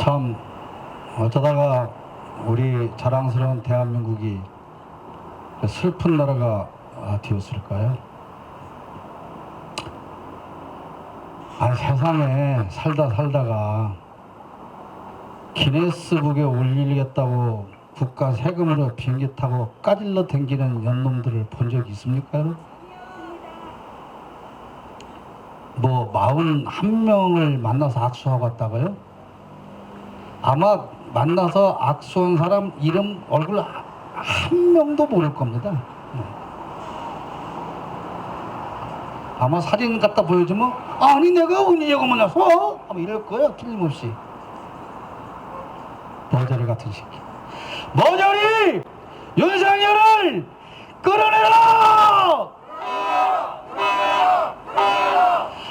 참 어쩌다가 우리 자랑스러운 대한민국이 슬픈 나라가 아, 되었을까요? 아니 세상에 살다 살다가 기네스북에 올리겠다고 국가 세금으로 비행기 타고 까질러 댕기는 연놈들을 본 적 있습니까? 여러분? 뭐 명을 만나서 악수하고 왔다고요? 아마 만나서 악수한 사람 이름 얼굴 하- 한 명도 모를 겁니다. 네. 아마 사진 갖다 보여주면 아니 내가 여거 만나서 아마 이럴 거예요 틀림없이 머저리 같은 새끼 머저리 윤상열을 끌어내라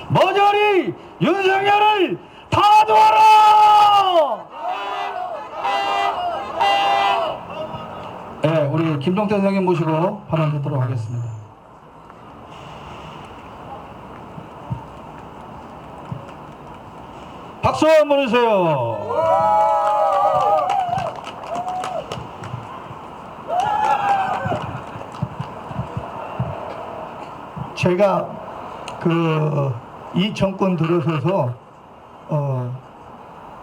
머저리 윤석열을 다 도와라! 네, 우리 김동태 선생님 모시고 발언 듣도록 하겠습니다. 박수 한번 주세요. 제가 그 이 정권 들어서서 어,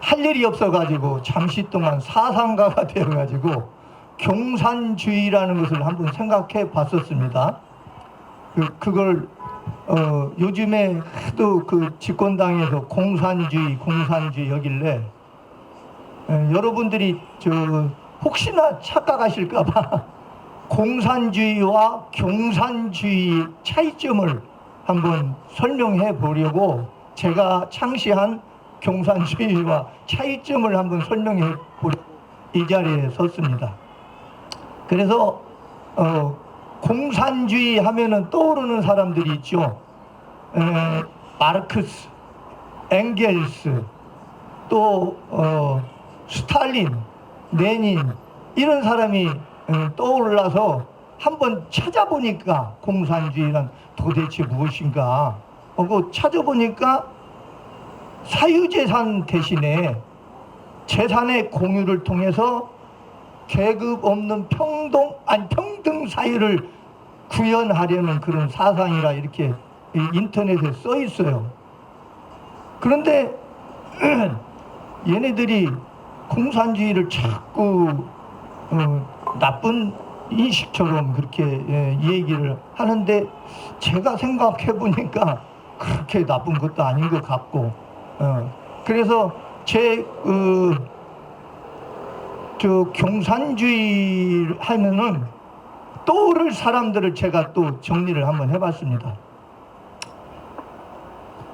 할 일이 없어가지고 잠시 동안 사상가가 되어가지고 경산주의라는 것을 한번 생각해 봤었습니다. 그, 그걸 어, 요즘에 하도 그 집권당에서 공산주의, 공산주의 여길래 에, 여러분들이 저 혹시나 착각하실까봐 공산주의와 경산주의 차이점을 한번 설명해 보려고 제가 창시한 경산주의와 차이점을 한번 설명해 보려 이 자리에 섰습니다. 그래서 어, 공산주의 하면은 떠오르는 사람들이 있죠. 에, 마르크스, 엥겔스, 또 어, 스탈린, 레닌 이런 사람이 음, 떠올라서 한번 찾아보니까 공산주의란 도대체 무엇인가 하고 찾아보니까 사유재산 대신에 재산의 공유를 통해서 계급 없는 평동 아니 평등 사회를 구현하려는 그런 사상이라 이렇게 이 인터넷에 써 있어요. 그런데 얘네들이 공산주의를 자꾸 어, 나쁜 인식처럼 그렇게 예, 얘기를 하는데 제가 생각해 보니까 그렇게 나쁜 것도 아닌 것 같고 어, 그래서 제 그, 저 경산주의 하면은 떠오를 사람들을 제가 또 정리를 한번 해봤습니다.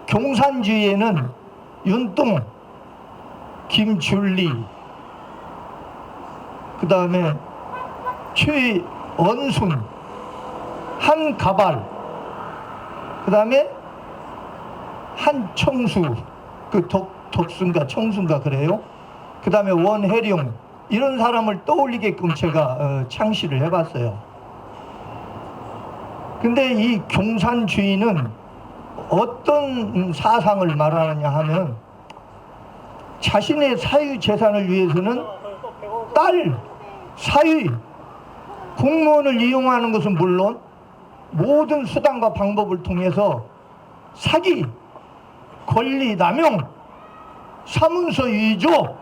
경산주의에는 윤동, 김줄리, 그 다음에 최언순, 한가발, 그 다음에 한청수, 그 덕, 덕순가 청순가 그래요. 그 다음에 원혜룡 이런 사람을 떠올리게끔 제가 어, 창시를 해봤어요. 근데 이 경산주의는 어떤 사상을 말하느냐 하면 자신의 사유 재산을 위해서는 딸, 사위, 공무원을 이용하는 것은 물론 모든 수단과 방법을 통해서 사기, 권리 남용, 사문서 위조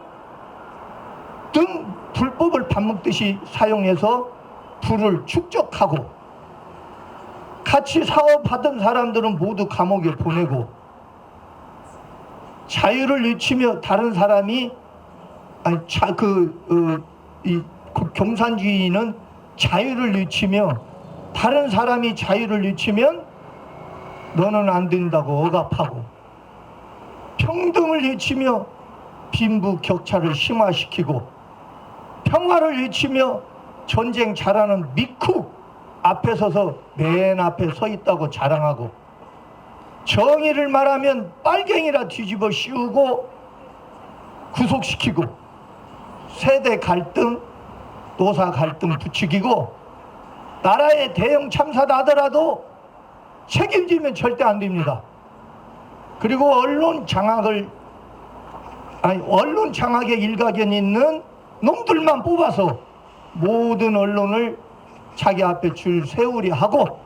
등 불법을 밥 먹듯이 사용해서 부를 축적하고 같이 사업하던 사람들은 모두 감옥에 보내고 자유를 늦추며 다른 사람이 아니 차그 어, 이 경산주의는 자유를 늦추며 다른 사람이 자유를 늦추면 너는 안 된다고 억압하고 평등을 외치며 빈부 격차를 심화시키고 평화를 외치며 전쟁 잘하는 미쿡 앞에 서서 맨 앞에 서 있다고 자랑하고 정의를 말하면 빨갱이라 뒤집어 씌우고 구속시키고 세대 갈등, 노사 갈등 부추기고 나라의 대형 참사다 하더라도 책임지면 절대 안 됩니다. 그리고 언론 장악을 아니 언론 장악에 일가견 있는 놈들만 뽑아서 모든 언론을 자기 앞에 줄 세우려 하고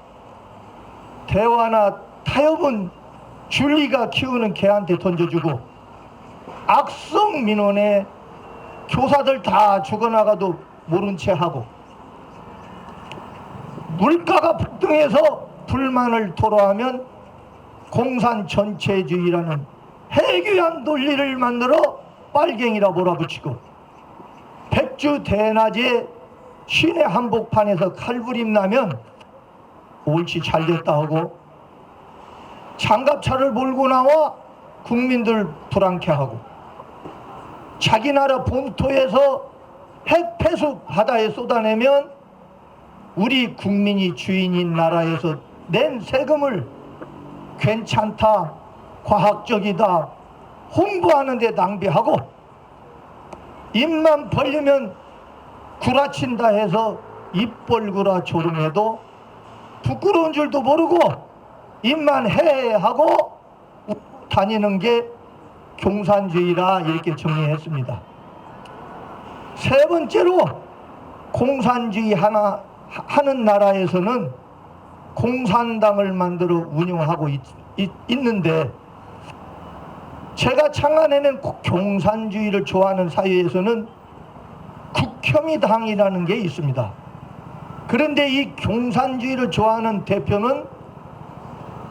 대화나 타협은 줄리가 키우는 개한테 던져주고 악성 민원에 교사들 다 죽어나가도 모른 채 하고 물가가 폭등해서 불만을 토로하면 공산 전체주의라는 해괴한 논리를 만들어 빨갱이라 몰아붙이고 백주 대낮에 시내 한복판에서 칼부림 나면 옳지 잘 됐다 하고 장갑차를 몰고 나와 국민들 불안케 하고 자기 나라 본토에서 핵 폐수 바다에 쏟아내면 우리 국민이 주인인 나라에서 낸 세금을 괜찮다, 과학적이다, 홍보하는 데 낭비하고 입만 벌리면 구라친다 해서 입 벌구라 조롱해도 부끄러운 줄도 모르고 입만 해 하고 다니는 게 공산주의라 이렇게 정리했습니다. 세 번째로 공산주의 하나 하는 나라에서는 공산당을 만들어 운영하고 있, 는데 제가 창안해낸 공산주의를 좋아하는 사회에서는 국혐의당이라는 게 있습니다. 그런데 이 공산주의를 좋아하는 대표는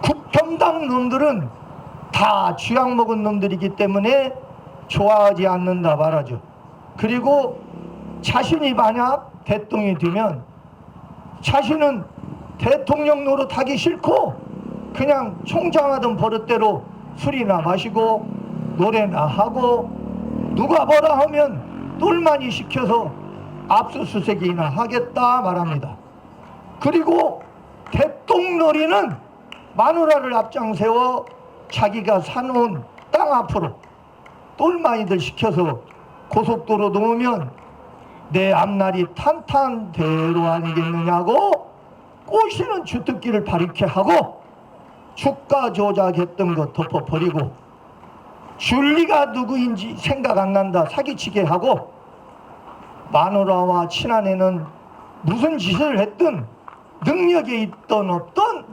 국혐당 놈들은 다 쥐약 먹은 놈들이기 때문에 좋아하지 않는다 말하죠. 그리고 자신이 만약 대통령이 되면 자신은 대통령 노릇하기 싫고 그냥 총장하던 버릇대로 술이나 마시고 노래나 하고 누가 뭐라 하면 똘마니 시켜서 압수수색이나 하겠다 말합니다. 그리고 대통놀이는 마누라를 앞장 세워 자기가 사놓은 땅 앞으로 똘마니들 시켜서 고속도로 놓으면 내 앞날이 탄탄대로 아니겠느냐고 꼬시는 주특기를 발휘케 하고 주가 조작했던 거 덮어버리고 줄리가 누구인지 생각 안 난다 사기치게 하고 마누라와 친아내는 무슨 짓을 했든 능력에 있던 없던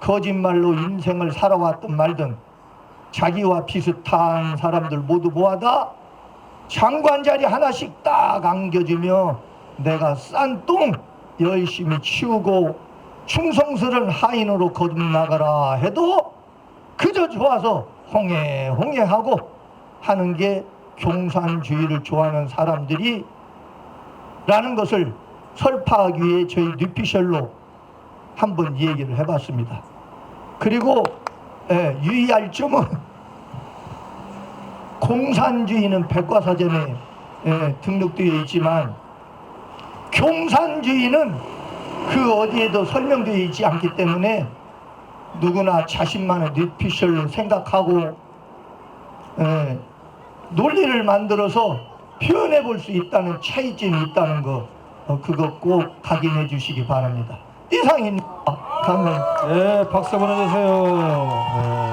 거짓말로 인생을 살아왔던 말든 자기와 비슷한 사람들 모두 모아다 장관 자리 하나씩 딱 안겨주며 내가 싼 똥 열심히 치우고 충성스런 하인으로 거듭나가라 해도 그저 좋아서 홍해 홍해 하고 하는 게 공산주의를 좋아하는 사람들이 라는 것을 설파하기 위해 저희 뉴피셜로 한번 얘기를 해봤습니다. 그리고 예, 유의할 점은 공산주의는 백과사전에 예, 등록되어 있지만 공산주의는 그 어디에도 설명되어 있지 않기 때문에 누구나 자신만의 뉴피셜로 생각하고 예, 논리를 만들어서 표현해 볼 수 있다는 차이점이 있다는 거 어, 그거 꼭 확인해 주시기 바랍니다. 이상입니다. 감사합니다. 네, 박수 보내주세요. 네.